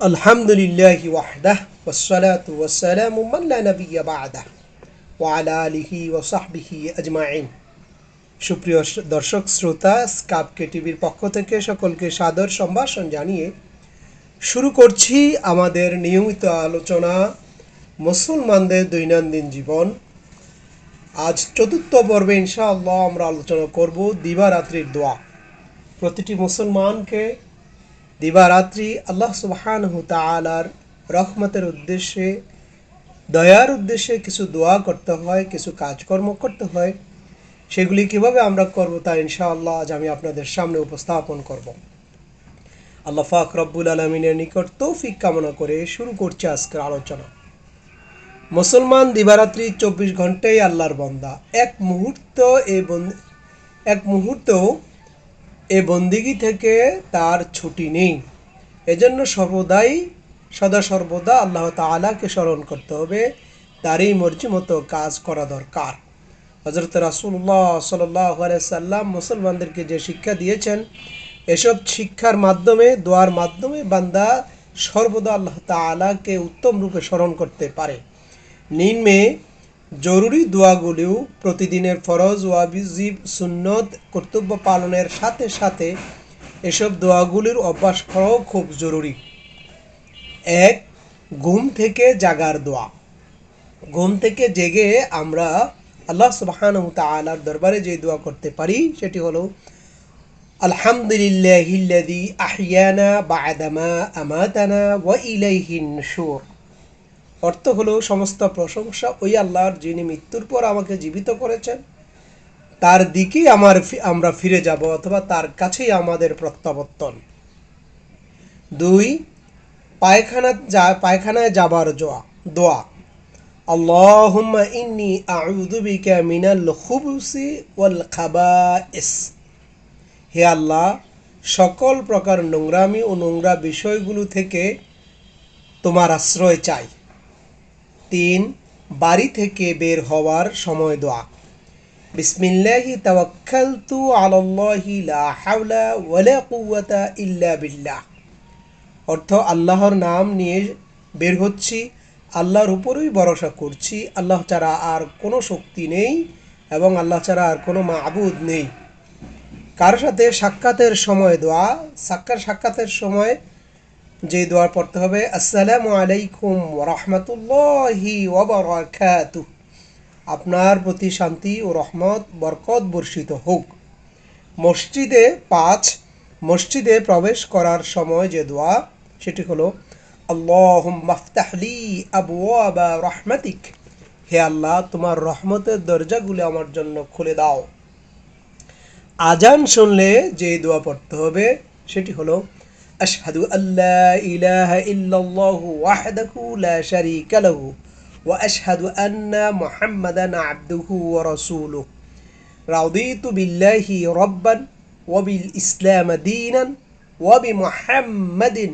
الحمد لله وحده والصلاة والسلام من لا نبي بعده وعلى آله وصحبه أجمعين সুপ্রিয় দর্শক শ্রোতা স্কাপকে টিভির পক্ষ থেকে সকলকে সাদর সম্ভাষণ জানিয়ে শুরু করছি আমাদের নিয়মিত আলোচনা মুসলমানদের দৈনন্দিন জীবন আজ চতুর্থ পর্বে ইনশাআল্লাহ আমরা আলোচনা করব দিবারাত্রির দোয়া প্রতিটি মুসলমানকে দিবারাত্রি আল্লাহ সুবহানহু তাআলার রহমতের উদ্দেশ্যে, দয়ার উদ্দেশ্যে কিছু দোয়া করতে হয়, কিছু কাজকর্ম করতে হয়। সেগুলি কীভাবে আমরা করব তা ইনশাআল্লাহ আজ আমি আপনাদের সামনে উপস্থাপন করব। আল্লাহ ফাক রব্বুল আলমিনের নিকট তৌফিক কামনা করে শুরু করছে আজকের আলোচনা। মুসলমান দিবারাত্রি চব্বিশ ঘন্টাই আল্লাহর বন্দা। এক মুহূর্ত এ বন্দ- এক মুহূর্তও এ বন্দিগি থেকে তার ছুটি নেই। এজন্য সর্বদাই, সদা সর্বদা আল্লাহ তাআলাকে স্মরণ করতে হবে। তারই মর্জি মতো কাজ করা দরকার। হজরত রাসুল্লাহ সাল্লাহ সাল্লাম মুসলমানদেরকে যে শিক্ষা দিয়েছেন, এসব শিক্ষার মাধ্যমে, দোয়ার মাধ্যমে বান্দা সর্বদা আল্লাহ তাআলাকে উত্তম রূপে স্মরণ করতে পারে। নিম্নে জরুরি দোয়াগুলিও প্রতিদিনের ফরজ ওয়াবিজিব সুন্নত কর্তব্য পালনের সাথে সাথে এসব দোয়াগুলির অভ্যাস করাও খুব জরুরি। এক, ঘুম থেকে জাগার দোয়া। ঘুম থেকে জেগে আমরা আল্লাহ সুবহানাহু তাআলার দরবারে যে দোয়া করতে পারি, সেটি হলো, আলহামদুলিল্লাহিল্লাযী আহিয়ানা বা'দামা আমাতানা ওয়া ইলাইহিন নুশুর অর্থ হলো সমস্ত প্রশংসা ওই আল্লাহর যিনি মৃত্যুর পর আমাকে জীবিত করেছেন। তার দিকেই আমার আমরা ফিরে যাব অথবা তার কাছেই আমাদের প্রত্যাবর্তন। দুই, পায়খানা যা, পায়খানায় যাবার জোয়া, দোয়া। আল্লাহুম্মা ইন্নি আউযু বিকা মিনাল খুবুসি ওয়াল খাবাইস। হে আল্লাহ, সকল প্রকার নোংরামি ও নোংরা বিষয়গুলো থেকে তোমার আশ্রয় চাই। তিন, বাড়ি থেকে বের হওয়ার সময় দোয়া। বিসমিল্লাহি তাওয়াক্কালতু ইল্লা বিল্লাহ। অর্থ, আল্লাহর নাম নিয়ে বের হচ্ছি, আল্লাহর উপরেই ভরসা করছি, আল্লাহ ছাড়া আর কোনো শক্তি নেই এবং আল্লাহ ছাড়া আর কোনো মাবুদ নেই। কার সাথে সাক্ষাতের সময় দোয়া? সাক্ষাৎ সাক্ষাতের সময় যে দোয়া পড়তে হবে, আসসালামু আলাইকুম রহমতুল্লাহি ওবরাকাতু আপনার প্রতি শান্তি ও রহমত, বরকত বর্ষিত হোক। মসজিদে পাঁচ, মসজিদে প্রবেশ করার সময় যে দোয়া, সেটি হলো আল্লাহ মাফতাহলি আবু আবা রহমাতিক। হে আল্লাহ, তোমার রহমতের দরজাগুলি আমার জন্য খুলে দাও। আজান শুনলে যে দোয়া পড়তে হবে, সেটি হলো আশহাদু আল্লা ইলাহা ইল্লাল্লাহু ওয়াহদাহু লা শারীকা লাহু ওয়া আশহাদু আন্না মুহাম্মাদান আবদুহু ওয়া রাসূলুহু রাদিতু বিল্লাহি রাব্বান ওয়া বিল ইসলাম দীনান ওয়া বিমুহাম্মাদিন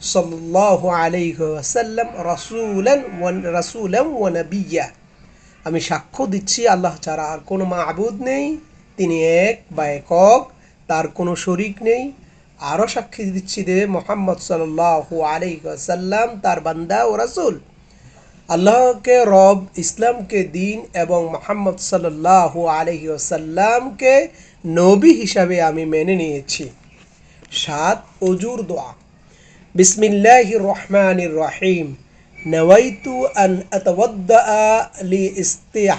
সাল্লাল্লাহু আলাইহি ওয়াসাল্লাম রাসূলান ওয়া রাসূলান ওয়া নাবিয়্যা আমি সাক্ষ্য দিচ্ছি, আল্লাহ ছাড়া আর কোনো মাবুদ নেই। তিনি এক বা একক, তার কোনো শরিক নেই। আরও সাক্ষী দিচ্ছি যে মোহাম্মদ সাল্লাহু আলাইসাল্লাম তার বান্দা ও রাসূল আল্লাহকে রব ইসলামকে দিন এবং মোহাম্মদ সাল্লাহু আলহি আসাল্লামকে নবী হিসাবে আমি মেনে নিয়েছি সাত অজুর দোয়া বিসমিল্লাহির রহমানির রহিম نويت أن أتوضأ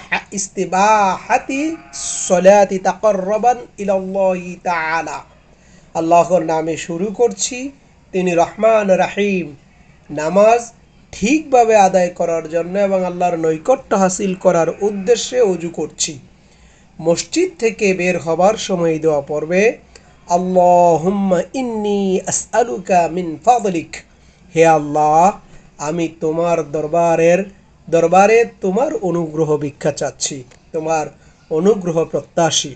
لاستباحة الصلاة تقربا إلى الله تعالى আল্লাহর নামে শুরু করছি। তিনি রহমান রাহিম। নামাজ ঠিকভাবে আদায় করার জন্য এবং আল্লাহর নৈকট্য হাসিল করার উদ্দেশ্যে অজু করছি। মসজিদ থেকে বের হবার সময় দেওয়া পড়বে আল্লাহুম্মা ইন্নি হে আল্লাহ, আমি তোমার দরবারের, দরবারে তোমার অনুগ্রহ ভিক্ষা চাচ্ছি, তোমার অনুগ্রহ প্রত্যাশী।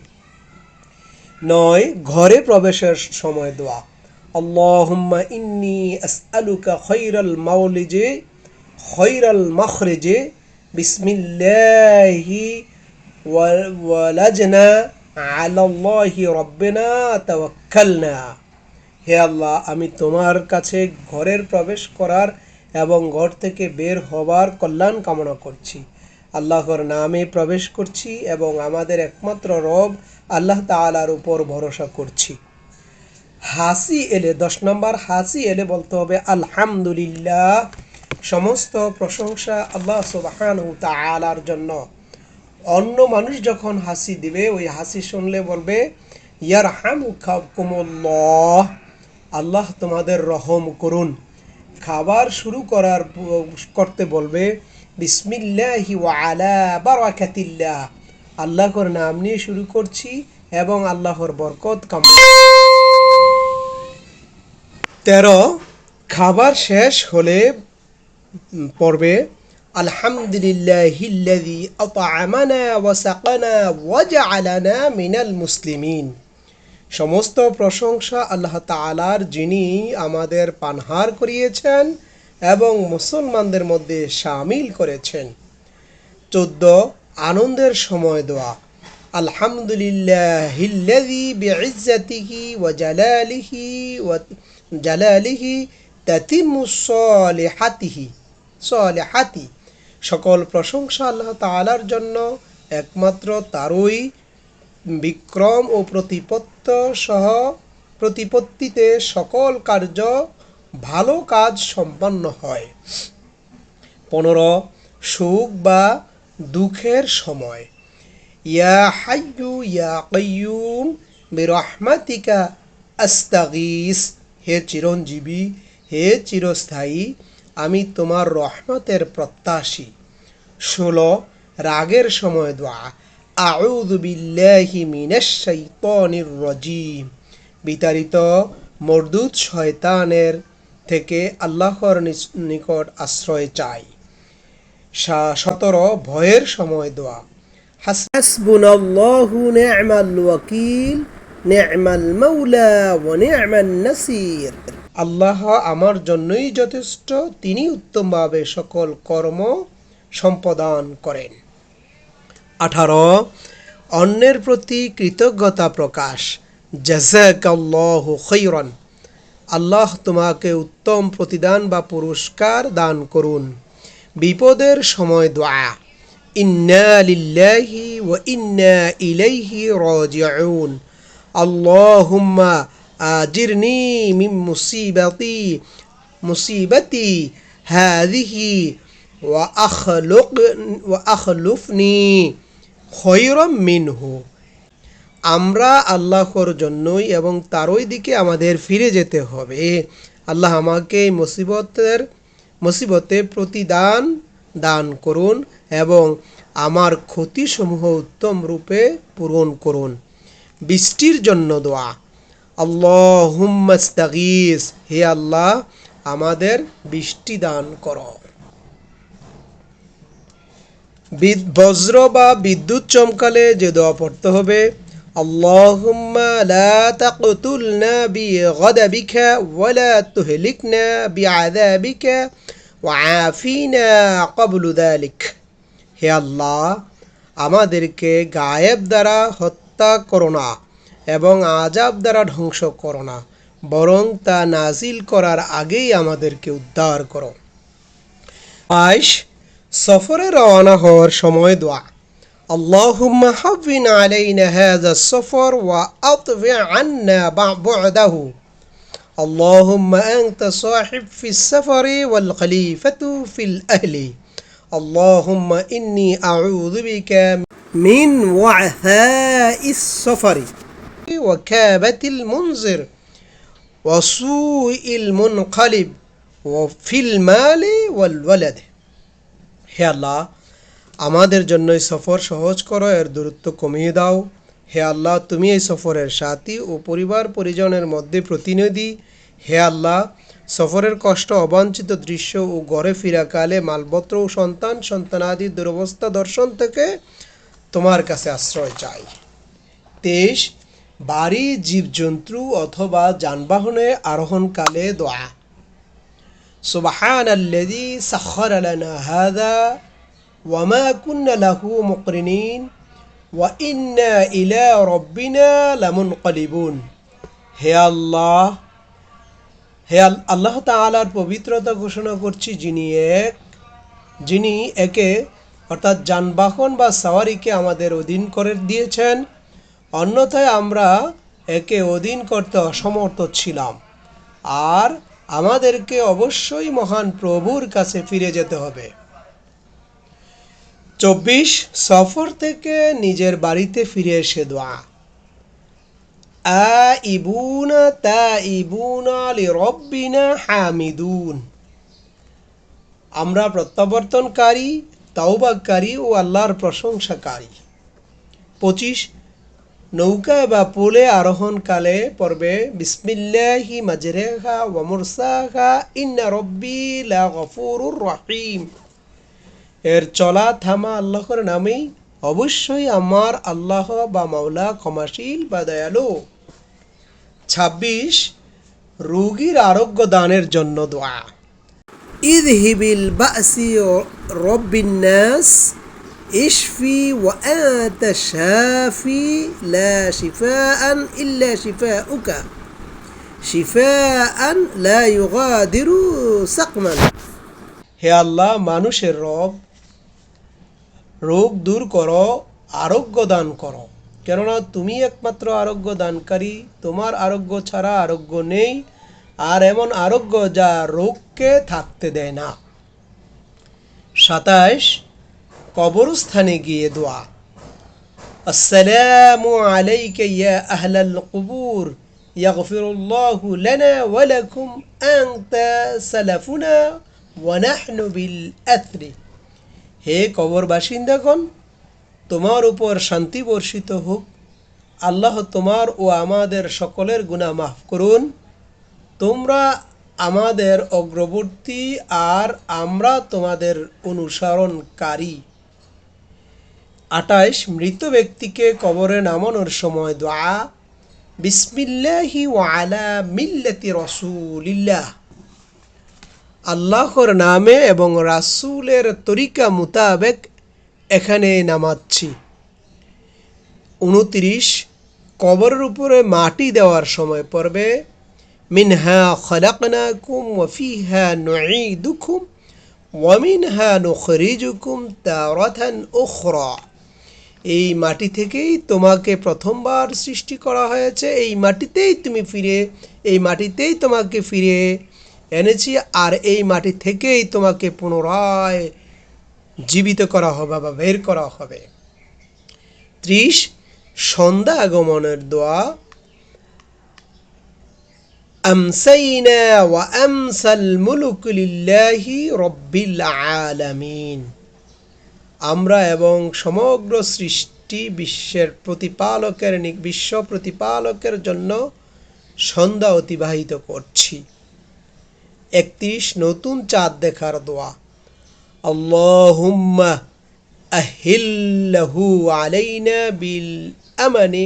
নয়, ঘরে প্রবেশের সময় দোয়া। আল্লাহুম্মা ইন্নি আসআলুকা খৈরাল মাউলিজে খৈরাল মখরেজে, বিসমিল্লাহি ওয়ালাজনা আলাল্লাহি রব্বিনা তাওয়াক্কালনা। হে আল্লাহ, আমি তোমার কাছে ঘরের প্রবেশ করার এবং ঘর থেকে বের হবার কল্যাণ কামনা করছি। আল্লাহর নামে প্রবেশ করছি এবং আমাদের একমাত্র রব আল্লাহ তাআলার উপর ভরসা করছি। হাসি এলে, দশ নম্বর হাসি এলে বলতে হবে, আলহামদুলিল্লাহ, সমস্ত প্রশংসা আল্লাহ সুবহানাহু তাআলার জন্য। অন্য মানুষ যখন হাসি দিবে, ওই হাসি শুনলে বলবে ইয়ার হামুখাকুমুল্লাহ আল্লাহ তোমাদের রহম করুন। খাবার শুরু করার করতে বলবে বিসমিল্লাহি আলা বারাকাতিল্লাহ। আল্লাহর নাম নিয়ে শুরু করছি এবং আল্লাহর বরকত কাম তেরো, খাবার শেষ হলে পড়বে, আলহামদুলিল্লাহিল্লাযী আত'আমানা ওয়া সাকানা ওয়া জা'আলানা মিনাল মুসলিমিন। সমস্ত প্রশংসা আল্লাহ তাআলার যিনি আমাদের পানহার করিয়েছেন এবং মুসলমানদের মধ্যে সামিল করেছেন। চোদ্দ আনন্দের সময় দোয়া। আলহামদুলিল্লাহিল্লাযী বিইজ্জাতিহি ওয়া জালালিহি ওয়া জালালিহি তাতিমু সলিহাতিহি। সলিহাতি। সকল প্রশংসা আল্লাহ তাআলার জন্য, একমাত্র তারই বিক্রম ও প্রতিপত্ত সহ প্রতিপত্তিতে সকল কার্য ভালো কাজ সম্পন্ন হয়। পনেরো, সুখ বা দুঃখের সময়। ইয়া হাইয়ু ইয়া কাইয়ুম বিরহমাতিকা আস্তাগিস। হে চিরঞ্জীবী, হে চিরস্থায়ী, আমি তোমার রহমতের প্রত্যাশী। ষোলো, রাগের সময় দোয়া। আউযু বিল্লাহি মিনাশ শাইতানির রাজিম। বিতাড়িত, মরদুদ শয়তানের থেকে আল্লাহর নিকট আশ্রয় চাই। সতেরো, ভয়ের সময় দোয়া। হাসবুনাল্লাহু নি'মাল ওয়াকিল, নি'মাল মাওলা ওয়া নি'মান আল্লাহ আমার জন্যই যথেষ্ট, তিনি উত্তমভাবে সকল কর্ম সম্পাদন করেন। আঠারো, অন্যের প্রতি কৃতজ্ঞতা প্রকাশ। জাজাকাল্লাহু খৈরন আল্লাহ তোমাকে উত্তম প্রতিদান বা পুরস্কার দান করুন। বিপদের সময় দোয়া। ইন্না লিল্লাহি ওয়া ইন্না ইলাইহি রাজিউন। আল্লাহুম্মা আজিরনি মিন মুসিবাতি মুসিবাতি হাযিহি ওয়া আখলুক, ওয়া আখলুফনি খৈরম মিনহু। আমরা আল্লাহর জন্যই এবং তারই দিকে আমাদের ফিরে যেতে হবে। আল্লাহ আমাকে এই মুসিবতের, মুসিবতে প্রতিদান দান করুন এবং আমার ক্ষতিসমূহ উত্তম রূপে পূরণ করুন। বৃষ্টির জন্য দোয়া। আল্লাহুম্মাস্তাগিস হে আল্লাহ, আমাদের বৃষ্টি দান কর। বজ্র বা বিদ্যুৎ চমকালে যে দোয়া পড়তে হবে আল্লাহুম্মা লা তাকতুলনা বিগদাবিকা ওয়ালা তুহলিকনা বিআযাবিকা ওয়াআফিনা ক্বাবলু যালিক হে আল্লাহ, আমাদেরকে গায়েব দ্বারা হত্যা করো না এবং আজাব দ্বারা ধ্বংস করো না, বরং তা নাজিল করার আগেই আমাদেরকে উদ্ধার করো। বাইশ সফরে রওনা হওয়ার সময় দোয়া। اللهم حفن علينا هذا السفر وأطفع عنا بعده. اللهم أنت صاحب في السفر والخليفة في الأهل. اللهم إني أعوذ بك من وعثاء السفر وكابة المنظر وسوء المنقلب وفي المال والولد. يا الله. আমাদের জন্য এই সফর সহজ করো, এর দূরত্ব কমিয়ে দাও। হে আল্লাহ, তুমি এই সফরের সাথী ও পরিবার পরিজনের মধ্যে প্রতিনিধি। হে আল্লাহ, সফরের কষ্ট, অবাঞ্ছিত দৃশ্য ও গড়ে ফিরাকালে মালপত্র ও সন্তান, সন্তানাদি দুরবস্থা দর্শন থেকে তোমার কাছে আশ্রয় চাই। তেইশ, বাড়ি, জীবজন্তু অথবা যানবাহনে আরোহণকালে দোয়া। সুবাহান আল্লাদি সাখর আলানা হাদা وما كنا له مقرنين وإنا إلى ربنا لمنقلبون হে আল্লাহ হে আল- আল্লাহ তাআলার পবিত্রতা ঘোষণা করছি যিনি এক যিনি একে অর্থাৎ যানবাহন বা সাওয়ারিকে আমাদের অধীন করে দিয়েছেন অন্যথায় আমরা একে অধীন করতে অসমর্থ ছিলাম আর আমাদেরকে অবশ্যই মহান প্রভুর কাছে ফিরে যেতে হবে চব্বিশ, সফর থেকে নিজের বাড়িতে ফিরে এসে দোয়া। আইবুনা তাইবুনা লিরব্বিনা হামিদুন। আমরা প্রত্যাবর্তনকারী, তাওবাকারী ও আল্লাহর প্রশংসাকারী। পঁচিশ, নৌকা বা পোলে আরোহণকালে পর্বে বিসমিল্লাহি মাজরেহা ওয়ামুরসাহা ইন্না রব্বি লা গফুরুর রহিম। এর চলা থামা আল্লাহর নামেই অবশ্যই আমার আল্লাহ বা মাওলা ক্ষমাশীল বা দয়ালু ছাব্বিশ রোগীর আরোগ্য দানের জন্য দোয়া اذهب البأس رب الناس اشفي وأنت الشافي لا شفاء إلا شفاؤك شفاء لا يغادر سقما হে আল্লাহ মানুষের রব রোগ দূর করো আরোগ্য দান করো কেননা তুমি একমাত্র আরোগ্য দানকারী তোমার আরোগ্য ছাড়া আরোগ্য নেই আর এমন আরোগ্য যা রোগকে থাকতে দেয় না সাতাইশ কবরস্থানে গিয়ে দোয়া আসসালামু আলাইকা ইয়া আহলাল কুবুর يغفر الله لنا ولكم أنت سلفنا ونحن بالأثر হে কবর বাসিন্দাগণ, তোমার উপর শান্তি বর্ষিত হোক। আল্লাহ তোমার ও আমাদের সকলের গুনাহ মাফ করুন। তোমরা আমাদের অগ্রবর্তী আর আমরা তোমাদের অনুসরণকারী। আটাইশ মৃত ব্যক্তিকে কবরে নামানোর সময় দোয়া। বিসমিল্লাহি ওয়ালা মিল্লাতি রসুলিল্লাহ। আল্লাহর নামে এবং রাসূলের তরিকা মোতাবেক এখানে নামাচ্ছি। উনত্রিশ, কবরের উপরে মাটি দেওয়ার সময় পড়বে। মিনহা খলাকনাকুম ওয়াফিহা নুঈদুকুম ওয়ামিনহা নুখরিজুকুম তারাতান উখরা। এই মাটি থেকেই তোমাকে প্রথমবার সৃষ্টি করা হয়েছে। এই মাটিতেই তুমি ফিরে, এই মাটিতেই তোমাকে ফিরে এনেছি আর এই মাটি থেকেই তোমাকে পুনরায় জীবিত করা হবে বা বের করা হবে। ত্রিশ, সন্ধ্যা আগমনের দোয়া। আমসাইনা ওয়া আমসাল মুলুক লিল্লাহি রব্বিল আমরা এবং সমগ্র সৃষ্টি বিশ্বের প্রতিপালকের বিশ্ব প্রতিপালকের জন্য সন্ধ্যা অতিবাহিত করছি। একত্রিশ নতুন চাঁদ দেখার দোয়া। আল্লাহুম আহিল্লাহু আলাইনা বিল আমানে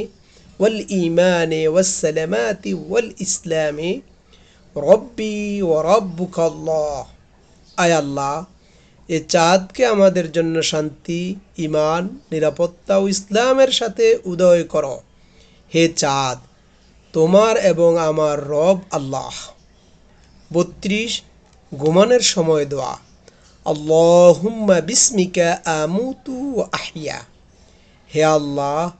ওয়াল ইমানে ওয়াস সালামাতি ওয়াল ইসলামে। রব্বি ও রব্বুক আল্লাহ আয় আল্লাহ, এ চাঁদকে আমাদের জন্য শান্তি ইমান নিরাপত্তা ও ইসলামের সাথে উদয় করো। হে চাঁদ, তোমার এবং আমার রব আল্লাহ। বত্রিশ ঘুমানোর সময় দোয়া। আল্লাহুম্মা বিস্মিকা আমুতু আহিয়া হে আল্লাহ,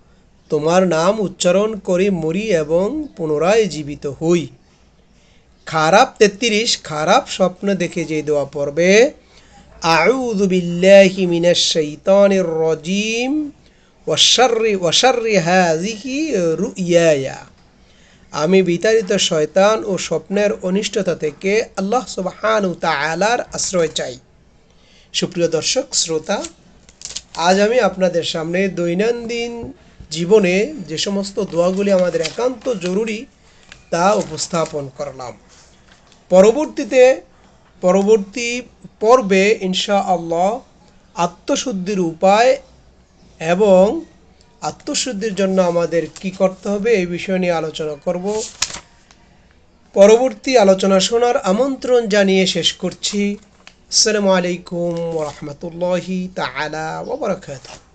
তোমার নাম উচ্চারণ করে মরি এবং পুনরায় জীবিত হই। খারাপ তেত্রিশ, খারাপ স্বপ্ন দেখে যে দোয়া পড়বে, আউযু বিল্লাহি মিনাশ শাইতানির রাজিম ওয়াশাররি ওয়াশাররি হাযিহি রুইয়ায়া। আমি বিতাড়িত শয়তান ও স্বপ্নের অনিষ্টতা থেকে আল্লাহ সুবহানাহু তাআলার আশ্রয় চাই। সুপ্রিয় দর্শক, শ্রোতা, আজ আমি আপনাদের সামনে দৈনন্দিন জীবনে যে সমস্ত দোয়াগুলি আমাদের একান্ত জরুরি তা উপস্থাপন করলাম। পরবর্তীতে, পরবর্তী পর্বে ইনশা আল্লাহ আত্মশুদ্ধির উপায় এবং আত্মশুদ্ধির জন্য আমাদের কি করতে হবে এই বিষয় নিয়ে আলোচনা করব। পরবর্তী আলোচনা শোনার আমন্ত্রণ জানিয়ে শেষ করছি। আসসালামু আলাইকুম রহমতুল্লাহি তাআলা ওয়া বারাকাতুহু।